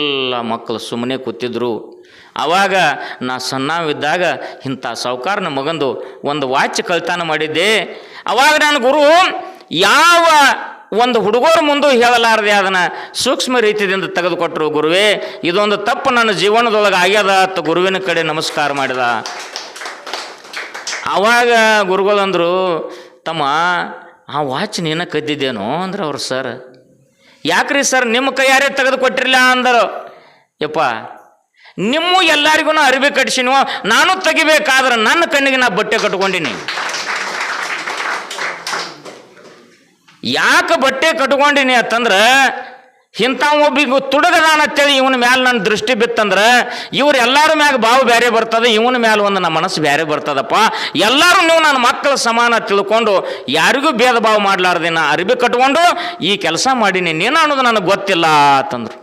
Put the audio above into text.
ಎಲ್ಲ ಮಕ್ಕಳು ಸುಮ್ಮನೆ ಕೂತಿದ್ರು. ಆವಾಗ ನಾ ಸಣ್ಣವಿದ್ದಾಗ ಇಂಥ ಸಾವುಕಾರನ ಮಗಂದು ಒಂದು ವಾಚ್ ಕಳ್ತಾನ ಮಾಡಿದ್ದೆ. ಅವಾಗ ನಾನು ಗುರು, ಯಾವ ಒಂದು ಹುಡುಗರ ಮುಂದೆ ಹೇಳಲಾರದೆ ಅದನ್ನು ಸೂಕ್ಷ್ಮ ರೀತಿಯಿಂದ ತೆಗೆದುಕೊಟ್ರು ಗುರುವೇ. ಇದೊಂದು ತಪ್ಪು ನನ್ನ ಜೀವನದೊಳಗೆ ಆಗ್ಯದ ಅಂತ ಗುರುವಿನ ಕಡೆ ನಮಸ್ಕಾರ ಮಾಡಿದ. ಆವಾಗ ಗುರುಗಳಂದರು, ತಮ್ಮ ಆ ವಾಚ್ ನೀನ ಕದ್ದಿದ್ದೇನೋ ಅಂದ್ರೆ ಅವ್ರು, ಸರ್ ಯಾಕ್ರಿ ಸರ್ ನಿಮ್ಮ ಕೈಯಾರೇ ತೆಗೆದು ಕೊಟ್ಟಿರಲಿಲ್ಲ ಅಂದರು. ಯಪ್ಪ, ನಿಮ್ಮ ಎಲ್ಲರಿಗೂ ಅರಿವಿ ಕಟ್ಸಿನೋ, ನಾನು ತೆಗಿಬೇಕಾದ್ರೆ ನನ್ನ ಕಣ್ಣಿಗೆ ನಾ ಬಟ್ಟೆ ಕಟ್ಕೊಂಡಿನಿ. ಯಾಕೆ ಬಟ್ಟೆ ಕಟ್ಕೊಂಡಿನಿ ಅಂತಂದ್ರೆ ಇಂಥ ಒಬ್ಬಿಗೂ ತುಡಗದಾನ ಅಂತೇಳಿ ಇವನ ಮ್ಯಾಲ ನನ್ನ ದೃಷ್ಟಿ ಬಿತ್ತಂದ್ರೆ ಇವ್ರು ಎಲ್ಲರ ಮ್ಯಾಗ ಬಾವು ಬೇರೆ ಬರ್ತದೆ, ಇವನ ಮ್ಯಾಲ ಒಂದು ನನ್ನ ಮನಸ್ಸು ಬೇರೆ ಬರ್ತದಪ್ಪ. ಎಲ್ಲರೂ ನೀವು ನನ್ನ ಮಕ್ಕಳ ಸಮಾನ ತಿಳ್ಕೊಂಡು ಯಾರಿಗೂ ಭೇದ ಭಾವ ಮಾಡ್ಲಾರ್ದೆ ನಾ ಅರಿವಿ ಕಟ್ಕೊಂಡು ಈ ಕೆಲಸ ಮಾಡೀನಿ, ನೀನು ಅನ್ನೋದು ನನಗೆ ಗೊತ್ತಿಲ್ಲ ಅಂತಂದ್ರು.